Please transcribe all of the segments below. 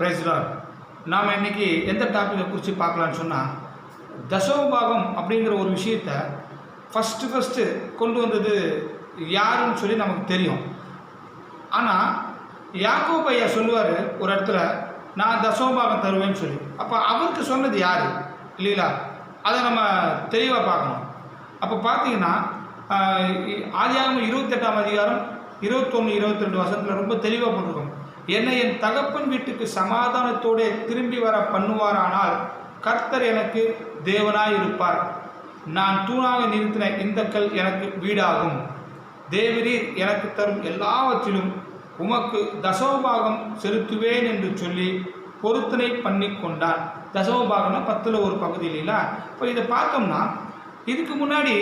பிரைஸ்லார் நாம் இன்னைக்கு எந்த டாப்பிக்கை குறித்து பார்க்கலான்னு சொன்னால் தசோபாகம் அப்படிங்கிற ஒரு விஷயத்தை ஃபஸ்ட்டு ஃபஸ்ட்டு கொண்டு வந்தது யாருன்னு சொல்லி நமக்கு தெரியும். ஆனால் யாக்கோ பையா சொல்லுவார் ஒரு இடத்துல நான் தசோபாகம் தருவேன்னு சொல்லி. அப்போ அவருக்கு சொன்னது யார்? இல்லைங்களா? அதை நம்ம தெளிவாக பார்க்கணும். அப்போ பார்த்தீங்கன்னா ஆதியாகமம் இருபத்தெட்டாம் அதிகாரம் இருபத்தொன்று இருபத்தி ரெண்டு வசனத்தில் ரொம்ப தெளிவாக போட்டிருக்கோம். என்னை என் தகப்பன் வீட்டுக்கு சமாதானத்தோடு திரும்பி வர பண்ணுவாரானால் கர்த்தர் எனக்கு தேவனாய் இருப்பார் நான் தூணாக நிறுத்தின இந்த கல் எனக்கு வீடாகும். தேவரீர் எனக்கு தரும் எல்லாவற்றிலும் உமக்கு தசமபாகம் செலுத்துவேன் என்று சொல்லி பொருத்தனை பண்ணி கொண்டார் தசமபாகம்னா பத்தில் ஒரு பகுதி இல்லைங்களா? இப்போ இதை பார்த்தோம்னா இதுக்கு முன்னாடி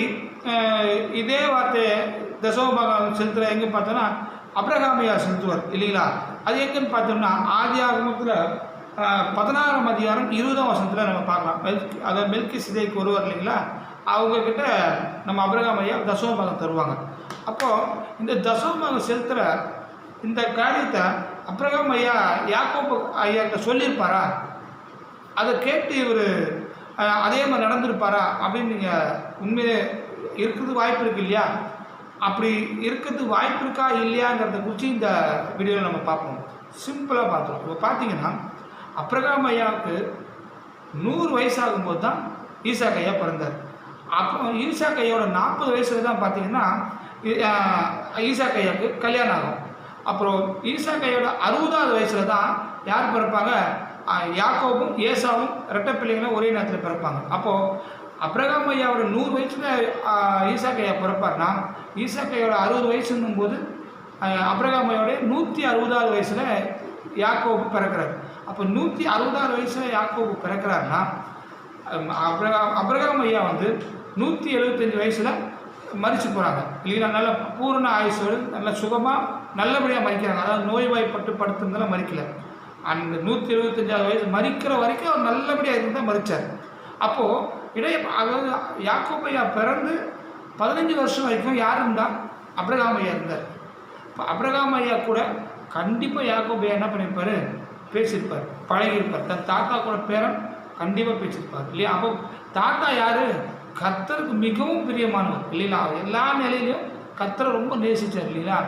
இதே வார்த்தையை தசமபாகம் செலுத்துகிற எங்கே பார்த்தோன்னா அப்ரகாமியா செலுத்துவார் இல்லைங்களா? அது எங்கன்னு பார்த்தோம்னா ஆதி ஆகமத்தில் பதினாறாம் அதிகாரம் இருபதாம் வசனத்தில் நம்ம பார்க்கலாம். மெல்க் அதை மெல்கி சிதைக்கு ஒருவர் இல்லைங்களா? அவங்கக்கிட்ட நம்ம அபிரகாம் ஐயா தசோமகம் தருவாங்க. அப்போது இந்த தசோமகம் செலுத்துகிற இந்த காரியத்தை அப்ரகாம் ஐயா யாக்கோப்பு ஐயா கிட்ட சொல்லியிருப்பாரா? அதை கேட்டு இவர் அதே மாதிரி நடந்திருப்பாரா? அப்படின்னு நீங்கள் உண்மையிலே இருக்கிறது வாய்ப்பு இருக்கு இல்லையா? அப்படி இருக்கிறது வாய்ப்பு இருக்கா இல்லையாங்கிறத குறித்து இந்த வீடியோவில் நம்ம பார்ப்போம். சிம்பிளாக பார்த்துருவோம் இப்போ பார்த்தீங்கன்னா அப்ரகாம் ஐயாவுக்கு நூறு வயசாகும்போது தான் ஈசாக் ஐயா பிறந்தார். அப்போ ஈசாக் ஐயாவோட நாற்பது வயசுல தான் பார்த்தீங்கன்னா இ- கையாவுக்கு ஈசாக் ஐயாவுக்கு கல்யாணம் ஆகும். அப்புறம் ஈசாக் ஐயாவோட அறுபதாவது வயசில் தான் யார் பிறப்பாங்க? யாக்கோவும் ஏசாவும் ரெட்டை பிள்ளைங்களும் ஒரே நேரத்தில் பிறப்பாங்க. அப்போது அப்ரகாம் ஐயாவோட நூறு வயசில் ஈசாக் ஐயா பிறப்பார்னா ஈசாக் ஐயாவோட அறுபது வயசுன்னும் போது அப்ரகாம் ஐயாவோட நூற்றி அறுபதாவது வயசில் யாக்கோபு பிறக்கிறார். அப்போ நூற்றி அறுபதாவது வயசில் யாக்கோபு பிறக்கிறாருன்னா அப்ரகாம் அப்ரகாம் ஐயா வந்து நூற்றி எழுபத்தஞ்சு வயசில் மறிச்சு போகிறாங்க இல்லைங்களா நல்ல பூரண ஆயுசோடு நல்ல சுகமாக நல்லபடியாக மறிக்கிறாங்க அதாவது நோய்வாய்ப்பட்டு படுத்திருந்தாலும் மறிக்கல அந்த நூற்றி எழுபத்தஞ்சாவது வயசு மறிக்கிற வரைக்கும் அவர் நல்லபடியாக இருந்தால் மறித்தார் அப்போது இடைய அதாவது யாக்கோப்பையா பிறந்து பதினஞ்சு வருஷம் வரைக்கும் யார் இருந்தா? அப்ரகாம் ஐயா இருந்தார். இப்போ அப்ரகாம் ஐயா கூட கண்டிப்பாக யாக்கோப்பையா என்ன பண்ணியிருப்பார் பேசியிருப்பார் பழகியிருப்பார். தன் தாத்தா கூட பேரன் கண்டிப்பாக பேசியிருப்பார் இல்லையா? அப்போ தாத்தா யார்? கர்த்தருக்கு மிகவும் பிரியமானவர் இல்லைங்களா? அவர் எல்லா நிலையிலையும் கர்த்தரை ரொம்ப நேசித்தார் இல்லைங்களா?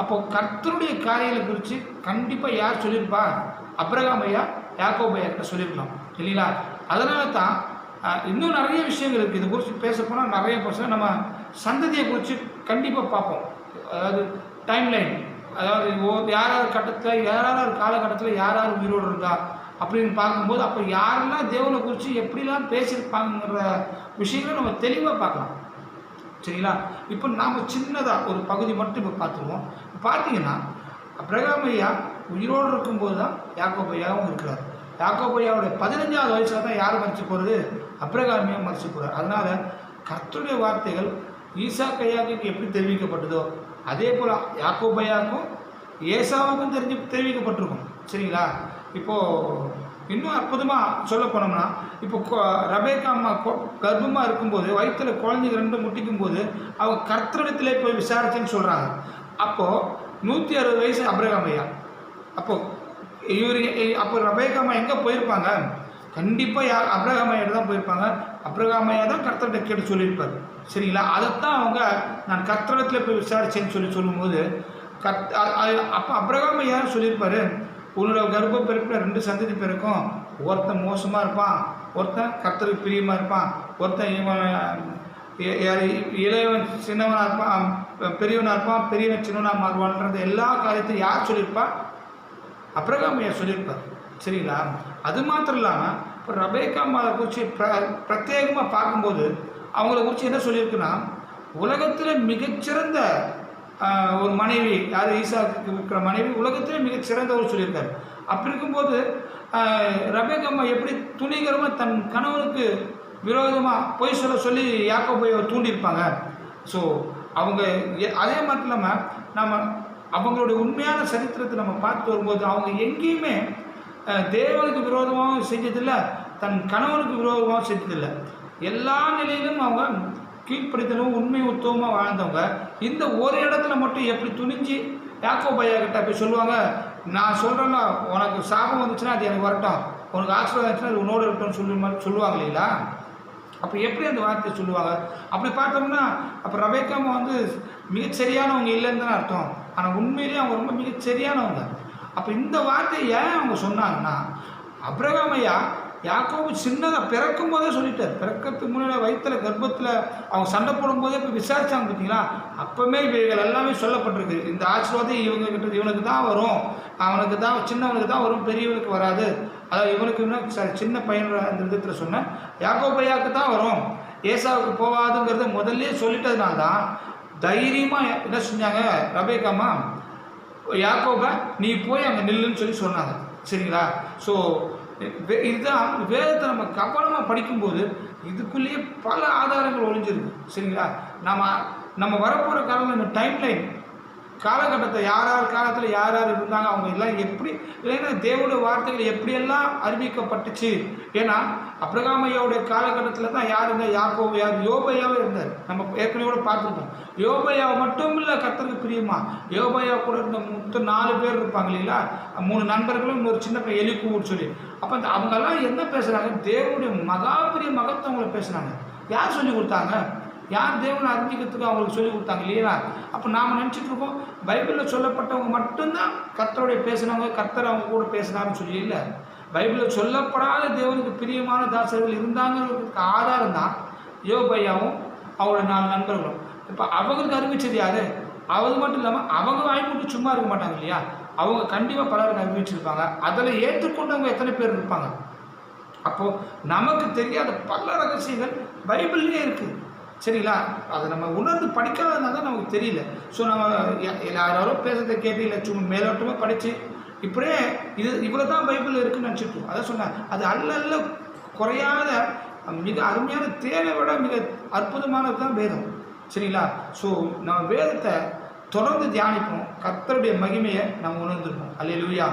அப்போ கர்த்தருடைய காரியங்களை குறித்து கண்டிப்பாக யார் சொல்லியிருப்பா? அப்ரகாம் ஐயா யாக்கோபையா கிட்ட சொல்லியிருக்கலாம் இல்லைங்களா? அதனால தான் இன்னும் நிறைய விஷயங்கள் இருக்குது இது குறித்து பேசப்போனால் போனால் நிறைய பர்சன்ட் நம்ம சந்ததியை குறித்து கண்டிப்பாக பார்ப்போம். அதாவது டைம் லைன் அதாவது ஓ யார் யார் கட்டத்தில் யார் யார் காலகட்டத்தில் யார் யார் உயிரோடு இருந்தா அப்படின்னு பார்க்கும்போது அப்போ யாரெல்லாம் தேவனை குறித்து எப்படிலாம் பேசியிருப்பாங்கிற விஷயங்களை நம்ம தெளிவாக பார்க்கலாம். சரிங்களா? இப்போ நாம் சின்னதாக ஒரு பகுதி மட்டும் இப்போ பார்த்துருவோம். பார்த்தீங்கன்னா அப்ரகாம் ஐயா உயிரோடு இருக்கும்போது தான் யாக்கோப் ஐயாவும் இருக்கிறார். யாக்கோப் பதினஞ்சாவது வயசில் தான் யார் மறிச்சு போகிறது அப்ரகாமியை மறிச்சு போகிறார் அதனால் கர்த்தருடைய வார்த்தைகள் ஈசா கையாக்கு எப்படி தெரிவிக்கப்பட்டதோ அதே போல் யாக்கோபையாக்கும் ஏசாவுக்கும் தெரிஞ்சு தெரிவிக்கப்பட்டிருக்கும். சரிங்களா? இப்போது இன்னும் அற்புதமாக சொல்ல போனோம்னா இப்போ கொ- ரபேக்கா அம்மா கர்ப்பமாக இருக்கும்போது வயிற்றுல குழந்தைங்க ரெண்டும் முட்டிக்கும் போது அவங்க கர்த்தரிடத்திலே போய் விசாரிச்சுன்னு சொல்கிறாங்க அப்போது நூற்றி அறுபது வயசு அப்ரகாம் ஐயா. அப்போது இவர் அப்போ ரபேகா அம்மா எங்கே போயிருப்பாங்க? கண்டிப்பாக யார் அப்ரகாம் தான் போயிருப்பாங்க. அப்ரகாமையா தான் கர்த்தர்கிட்ட கேட்டு சொல்லியிருப்பார். சரிங்களா? அதைத்தான் அவங்க நான் கர்த்தரத்தில் போய் விசாரிச்சேன்னு சொல்லி சொல்லும்போது கத் அப்போ அப்ரகாமையார் சொல்லியிருப்பார் உன்னோட கர்ப்ப பிறப்பில் ரெண்டு சந்ததி பிறக்கும். ஒருத்தன் மோசமாக இருப்பான் ஒருத்தன் கர்த்தருக்கு பிரியமாக இருப்பான் ஒருத்தன் இவன் இளையவன் சின்னவனாக இருப்பான் பெரியவனாக இருப்பான் பெரியவன் சின்னவனாக மாறுவான்றது எல்லா காரியத்தையும் யார் சொல்லியிருப்பா? அப்ரகாமையார் சொல்லியிருப்பார். சரிங்களா? அது மாத்திரம் இல்லாமல் இப்போ ரபேக்கா மாதை குறித்து பிர பிரத்யேகமாக பார்க்கும்போது அவங்கள குறித்து என்ன சொல்லியிருக்குன்னா உலகத்தில் மிகச்சிறந்த ஒரு மனைவி யார் ஈசாக்கு இருக்கிற மனைவி உலகத்திலே மிகச்சிறந்தவர் சொல்லியிருக்காரு. அப்படி இருக்கும்போது ஆஹ், எப்படி துணிகரமாக தன் கணவனுக்கு விரோதமாக பொய் சொல்ல சொல்லி யாக்கோபை தூண்டியிருப்பாங்க? ஸோ அவங்க அதே மட்டும் இல்லாமல் நம்ம அவங்களுடைய உண்மையான சரித்திரத்தை நம்ம பார்த்து வரும்போது அவங்க எங்கேயுமே தேவனுக்கு விரோதமாகவும் செஞ்சதில்லை தன் கணவனுக்கு விரோதமாகவும் செஞ்சதில்லை. எல்லா நிலையிலும் அவங்க கீழ்ப்படுத்தலும் உண்மை உத்தவமாக வாழ்ந்தவங்க. இந்த ஒரு இடத்துல மட்டும் எப்படி துணிஞ்சு யாக்கோ பையா கிட்ட போய் சொல்லுவாங்க நான் சொல்கிறேன்னா உனக்கு சாபம் வந்துச்சுன்னா அது எனக்கு வரட்டும். உனக்கு ஆசீர்வாதம் இருந்துச்சுன்னா அது உன்னோட இருக்கட்டும்னு சொல்லி மாதிரி சொல்லுவாங்க இல்லைங்களா? அப்போ எப்படி அந்த வார்த்தையை சொல்லுவாங்க? அப்படி பார்த்தோம்னா அப்போ ரபேக்காம வந்து மிகச்சரியானவங்க இல்லைன்னு தானே அர்த்தம். ஆனால் உண்மையிலேயே அவங்க ரொம்ப மிகச்சரியானவங்க. அப்போ இந்த வார்த்தையை ஏன் அவங்க சொன்னாங்கன்னா அப்ரகாம் யாக்கோபு சின்னதாக பிறக்கும் போதே சொல்லிட்டார். பிறக்கிறதுக்கு முன்னாடி வயிற்றுல கர்ப்பத்தில் அவங்க சண்டை போடும்போதே இப்போ விசாரிச்சாங்க பார்த்தீங்களா அப்போவே இவைகள் எல்லாமே சொல்லப்பட்டிருக்கு. இந்த ஆசீர்வாதம் இவங்க கிட்ட இவனுக்கு தான் வரும். அவனுக்கு தான் சின்னவனுக்கு தான் வரும் பெரியவனுக்கு வராது. அதாவது இவனுக்கு இன்னும் சாரி சின்ன பையன் அந்த விதத்தில் சொன்னேன். யாக்கோபையாவுக்கு தான் வரும். ஏசாவுக்கு போகாதுங்கிறத முதல்ல சொல்லிட்டதுனால தான் தைரியமாக என்ன செஞ்சாங்க ரபேக்காமா யாக்கோப நீ போய் அங்கே நில்லுன்னு சொல்லி சொன்னாங்க. சரிங்களா? ஸோ இதுதான் வேதத்தை நம்ம கவனமாக படிக்கும்போது இதுக்குள்ளேயே பல ஆதாரங்கள் ஒழிஞ்சிருக்கு சரிங்களா? நம்ம நம்ம வரப்போகிற காலம் இந்த டைம் லைன் காலகட்டத்தை யார் யார் காலத்தில் யார் யார் இருந்தாங்க அவங்க எல்லாம் எப்படி இல்லைன்னா தேவனுடைய வார்த்தைகள் எப்படியெல்லாம் அறிவிக்கப்பட்டுச்சு? ஏன்னா அப்ரகாமையாவுடைய காலகட்டத்தில் தான் யார் இருந்தால் யாக்கோபு யார்? யோபையாவே இருந்தார். நம்ம ஏற்கனவே கூட பார்த்துருக்கோம். யோபையாவை மட்டும் இல்லை கத்தருக்கு பிரியமா? யோபையா கூட இருந்த மொத்தம் நாலு பேர் இருப்பாங்க இல்லைங்களா? மூணு நண்பர்களும் இன்னொரு சின்ன பையன் எலிக்கூன்னு சொல்லி. அப்போ அந்த அவங்கெல்லாம் என்ன பேசுகிறாங்க தேவனுடைய மகா பெரிய மகத்துவங்களை பேசுகிறாங்க யார் சொல்லி கொடுத்தாங்க? யார் தேவனை அறிஞ்சிக்கிறதுக்கு அவங்களுக்கு சொல்லி கொடுத்தாங்க இல்லையா? அப்போ நாம் நினச்சிட்டு இருக்கோம் பைபிளில் சொல்லப்பட்டவங்க மட்டும்தான் கர்த்தருடைய பேசினவங்க கர்த்தர் அவங்க கூட பேசினாருன்னு சொல்லி இல்லை. பைபிளில் சொல்லப்படாத தேவனுக்கு பிரியமான தாசர்கள் இருந்தாங்கிறதுக்கு ஆதாரம் தான் யோபையாவும் அவரோட நாலு நண்பர்களும். இப்போ அவங்களுக்கு அறிவிச்சது யார்? அவங்க மட்டும் இல்லாமல் அவங்க வாய்மூட்டு சும்மா இருக்க மாட்டாங்க இல்லையா? அவங்க கண்டிப்பாக பலருக்கு அறிவிச்சிருப்பாங்க. அதில் ஏற்றுக்கொண்டவங்க எத்தனை பேர் இருப்பாங்க? அப்போது நமக்கு தெரியாத பல ரகசியங்கள் பைபிள்லேயே இருக்குது சரிங்களா? அதை நம்ம உணர்ந்து படிக்காததுனால தான் நமக்கு தெரியல. ஸோ நம்ம யா- யாரோ பேசுறதை கேட்டு இல்லை. சும்மா மேலோட்டமாக படித்து இப்படியே இது இவ்வளோ தான் பைபிள் இருக்குன்னு நினச்சிட்டு அதான் சொன்னேன். அது அல்ல அல்ல குறையாத மிக அருமையான தேவை விட மிக அற்புதமானது தான் வேதம். சரிங்களா? ஸோ நம்ம வேதத்தை தொடர்ந்து தியானிப்போம். கத்தருடைய மகிமையை நம்ம உணர்ந்துருப்போம். அல்லேலூயா